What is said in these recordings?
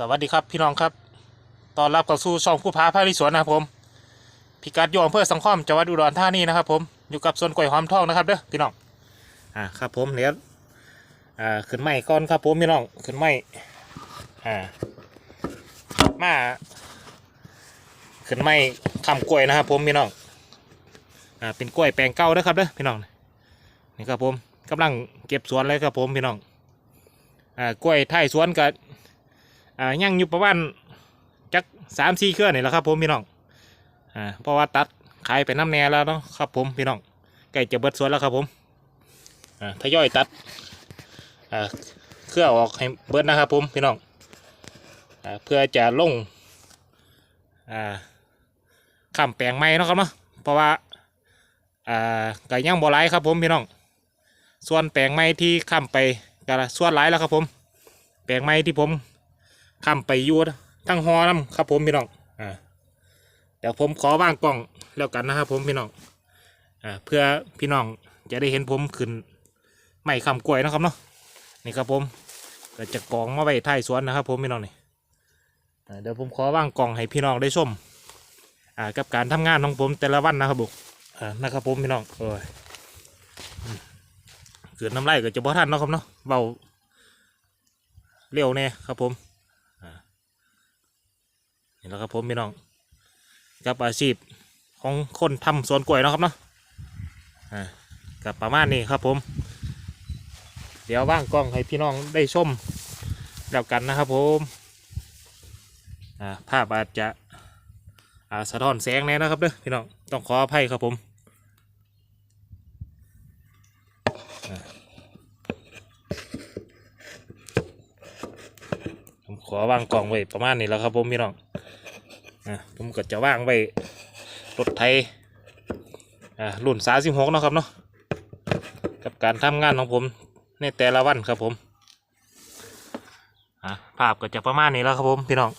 สวัสดีครับพี่น้องครับ ตอนรับเข้าสู่ช่องผู้พาพาริสวนนะครับผม พิกัดอยู่อำเภอสังขอมจังหวัดอุดรธานีนะครับ ผม อยู่กับสวนกล้วยหอมทองนะครับเด้อพี่น้อง อ่าครับผมเดี๋ยวอ่าขึ้นไม้ก่อนครับผมพี่น้องขึ้นไม้อ่า มาขึ้นไม้คำกล้วยนะครับ ผมพี่น้อง อ่าเป็นกล้วยแปลงเก่าเด้อครับเด้อพี่น้อง นี่ครับผมกำลังเก็บสวนเลยครับผมพี่น้อง อ่ากล้วยไทยสวนกับ อ่ายังอยู่ประมาณจักสามสี่เครื่องนี่แหละครับผมพี่น้องอ่าเพราะว่าตัดขายไปน้ำแน่แล้วเนาะครับผมพี่น้องใกล้จะเบิดสวนแล้วครับผมอ่าทยอยตัดอ่าเครื่องออกให้เบิดนะครับผมพี่น้องอ่าเพื่อจะลงอ่าข้ามแปลงไม้เนาะครับเนาะเพราะว่าอ่าไก่ย่างบ่หลายครับผมพี่น้องส่วนแปลงไม้ที่ข้ามไปก็ส่วนหลายแล้วครับผม แปลงไม้ที่ผม ข้ามไปยูดตั้งหอน้ำครับผมพี่น้องอ่าเดี๋ยวผมขอว่างกล้องแล้วกันนะครับผมพี่น้องอ่าเพื่อพี่น้องจะได้เห็นผมขึ้นไม้คำกล้วยนะครับเนาะนี่ครับผมก็จะกองมาไว้ท้ายสวนนะครับ ผมพี่น้องนี่เดี๋ยวผมขอว่างกล้องให้พี่น้องได้ชมอ่ากับการทำงานของผมแต่ละวันนะครับบุกอ่านะครับผมพี่น้องโอ้ยอืมเกิดน้ำลายก็จะบ่ทันเนาะครับเนาะเบาเร็วแน่ครับผม นี่แหละครับผมพี่น้องกับอาชีพของคนทำสวนกล้วยนะครับเนาะอ่ากับประมาณนี้ครับผม เดี๋ยวว่างกล้องให้พี่น้องได้ชมแล้วกันนะครับผมอ่าภาพอาจจะอ่าสะท้อนแสงแน่นะครับเด้อพี่น้องต้องขออภัยครับผมอ่าผม ขอวางกล่องไว้ประมาณนี้แล้วครับผมพี่น้องอะผมก็จะวางไว้รถไทยอ่ารุ่นสาสิบหกนะครับเนาะกับการทำงานของผมในแต่ละวันครับผมอะภาพก็จะประมาณนี้แล้วครับผมพี่น้อง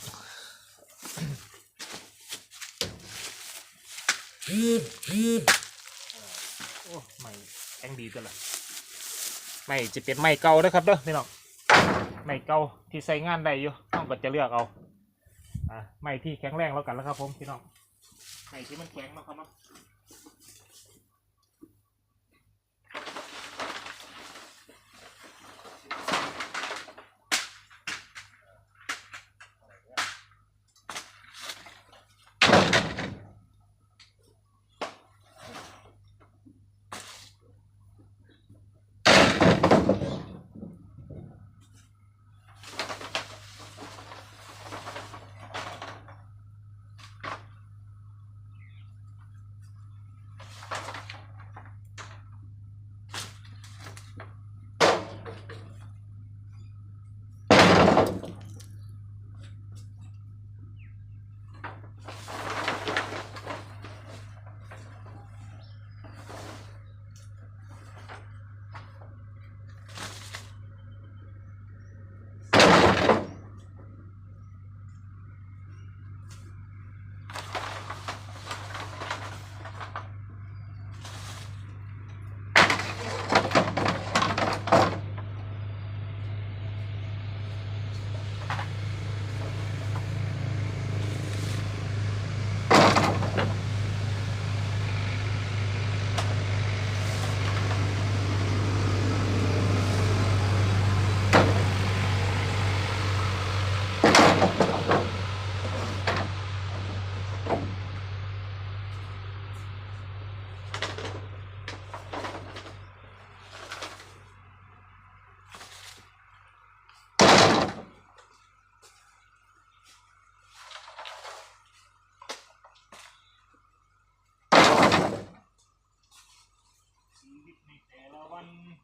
โอ้ไม่แข็งดีกันละไม่จะเป็นไม้เก่านะครับเด้อพี่น้อง ไม้เก่าที่ใช้งานได้อยู่ต้องก็จะเลือกเอาอ่าไม่ที่แข็งแรงแล้วกันแล้วครับผมพี่น้องไม่ที่มันแข็งมาครับ one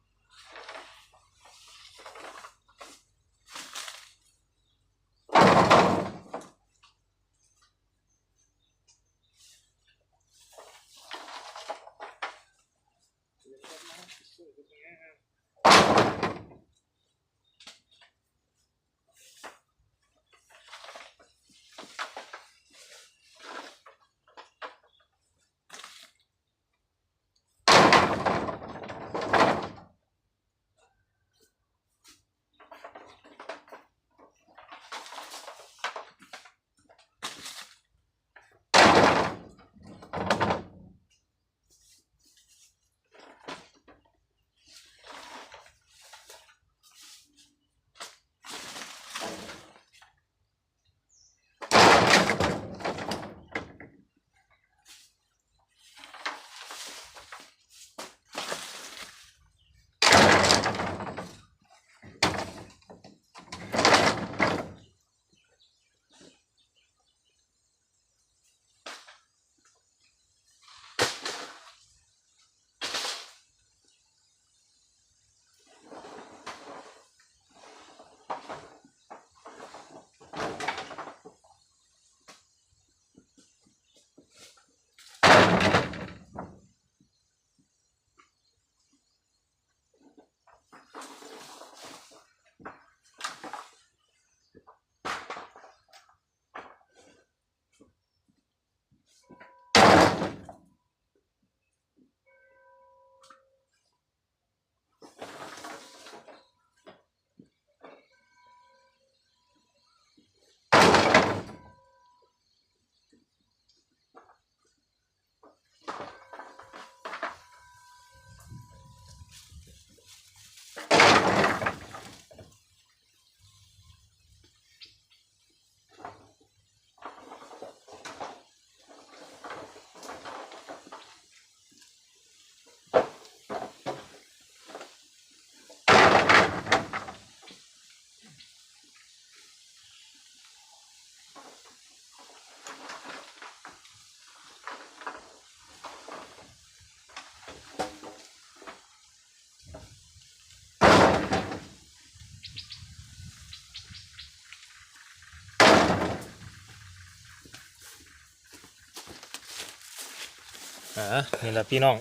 อ่านี่แหละพี่น้อง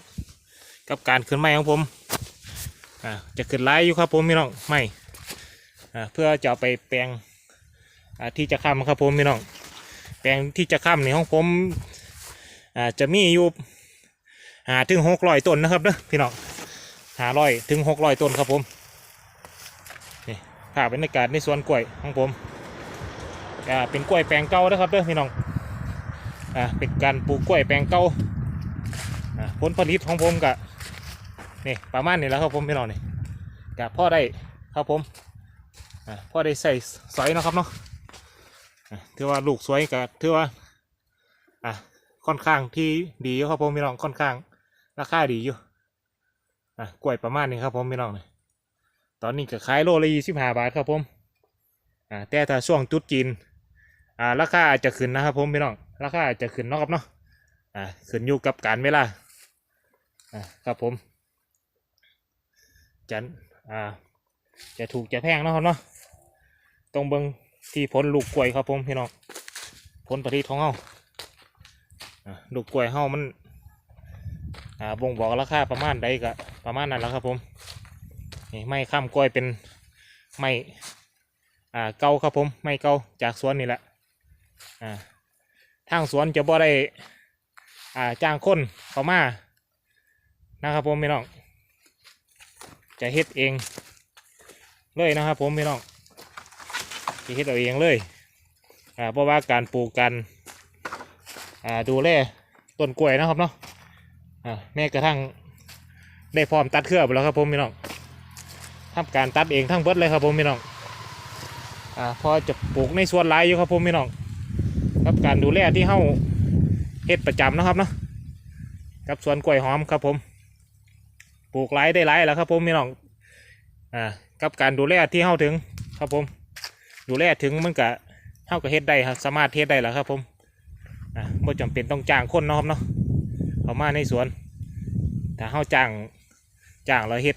กับการขึ้นไม้ของผมอ่าจะขึ้นไล่อยู่ครับผมพี่น้องไม้อ่าเพื่อจะไปแปลงอ่าที่จะค้ำครับผมพี่น้อง แปลงที่จะค้ำนี่ของผมอ่าจะมีอยู่หาถึงหกร้อยต้นนะครับเด้อพี่น้องหาร้อยถึงหกร้อยต้นครับผมนี่ภาพบรรยากาศในสวนกล้วยของผมอ่าเป็นกล้วยแปลงเก่านะครับเด้อพี่น้องอ่าเป็นการปลูกกล้วยแปลงเก่า ผลผลิตของผมกับนี่ประมาณนี้แหล้วครับผมพี่น้องนี่กับพ่อได้ครับผมพ่อได้ใส่สอยเนาะครับเนาะถือว่าลูกสวยกับถือว่าอ่าค่อนข้างที่ดีอยู่ครับผมพี่น้องค่อนข้างราคาดีอยู่อ่ากล้วยประมาณนี้ครับผมพี่น้องนี่ตอนนี้ก็ขายโลละยี่สิบห้าบาทครับผมอ่าแต่ถ้าช่วงจุดจีนอ่าราคาอาจจะขึ้นนะครับผมพี่น้องราคาอาจจะขึ้นเนาะครับเนาะอ่าขึ้นอยู่กับการเวลา ครับผมจะอ่า จะถูกจะแพงเนาะครับเนาะตรงเบิงที่ผลลูกกล้วยครับผมพี่น้องผลผลิตของเฮาอ่าลูกกล้วยเฮามันอ่าบ่งบอกราคาประมาณใดก็ประมาณนั้นแล้วครับผมนี่ไม้ข้ามกล้วยเป็นไม้อ่าเก่าครับผมไม้เก่าจากสวนนี่แหละอ่าทางสวนจะบ่ได้อ่าจ้างคนเขามา นะครับผมพี่น้อง จะเฮ็ดเองเลยนะครับผมพี่น้องจะเฮ็ดเอาเองเลยอ่าเพราะว่าการปลูกกันอ่าดูแลต้นกล้วยนะครับเนาะอ่าแม้กระทั่งได้พร้อมตัดเครือไปแล้วครับผมพี่น้องทำการตัดเองทั้งเบิดเลยครับผมพี่น้องอ่าพอจะปลูกในสวนหลายอยู่ครับผมพี่น้องครับการดูแลที่เฮาเฮ็ดประจำนะครับเนาะกับสวนกล้วยหอมครับผม ปลูกหลายได้หลายแล้วครับผมพี่น้องอ่ากับการดูแลที่เฮาถึงครับผม ดูแลถึงมันก็เฮาก็เฮ็ดได้ครับสามารถเฮ็ดได้แล้วครับผมอ่าบ่จำเป็นต้องจ้างคนนะครับเนาะเขามาในสวนถ้าเฮาจ้างจ้างแล้วเฮ็ด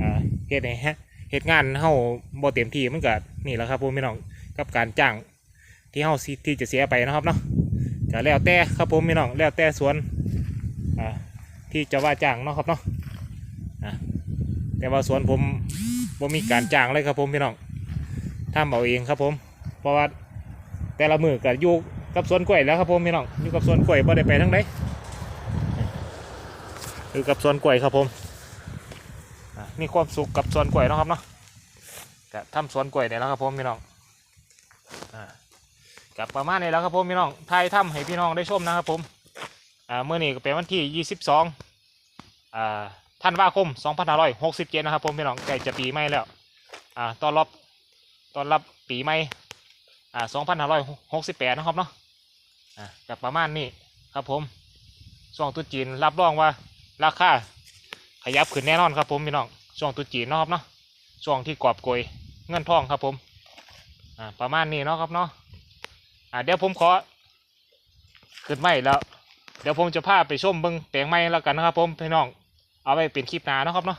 อ่าเฮ็ดให้ฮะเฮ็ดงานเฮาบ่เต็มที่มันก็นี่แหละครับผมพี่น้องกับการจ้างที่เฮาที่จะเสียไปนะครับเนาะก็แล้วแต่ครับผมพี่น้องแล้วแต่สวนอ่าที่จะว่าจ้างเนาะครับเนาะ แต่ว่าสวนผมผมมีการจ้างเลยครับผมพี่น้องทำเอาเองครับผม เพราะว่าแต่ละมือก็อยู่กับสวนกล้วยแล้วครับผมพี่น้องอยู่กับสวนกล้วยไ่ได้ไปทั้งใดอยู่กับสวนกล้วยครับผมมีความสุขกับสวนกล้วยนะครับเนาะก็ทำสวนกล้วยเนี่ยแล้วครับผมพี่น้องกับประมาณนี้แล้วครับผมพี่น้องไทยถ้ำให้พี่น้องได้ชมนะครับผมเมื่อนี้ก็เป็นวันที่ 22อ่า ธันวาคม2567นะครับผมพี่น้องใกล้จะปีใหม่แล้วอ่าต้อนรับต้อนรับปีใหม่อ่า2568นะครับเนาะอ่ากับประมาณนี้ครับผมช่วงตุจีนรับรองว่าราคาขยับขึ้นแน่นอนครับผมพี่น้องช่วงตุจีนนะครับเนาะช่วงที่กอบโกยเงินทองครับผมอ่าประมาณนี้เนาะครับเนาะอ่าเดี๋ยวผมขอขึ้นไม้แล้ว เดี๋ยวผมจะพาไปชมเบิ้งแปลงไม้แล้วกันนะครับผมพี่น้อง เอาไว้เป็นคลิปหน้านะครับเนาะ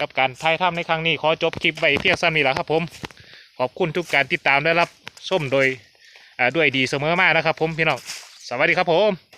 กับการถ่ายทำในครั้งนี้ขอจบคลิปไว้เพียงสั้นนี้แหละครับ ผมขอบคุณทุกการติดตามได้รับชมโดยด้วยดีเสมอมากนะครับ ผมพี่น้องสวัสดีครับผม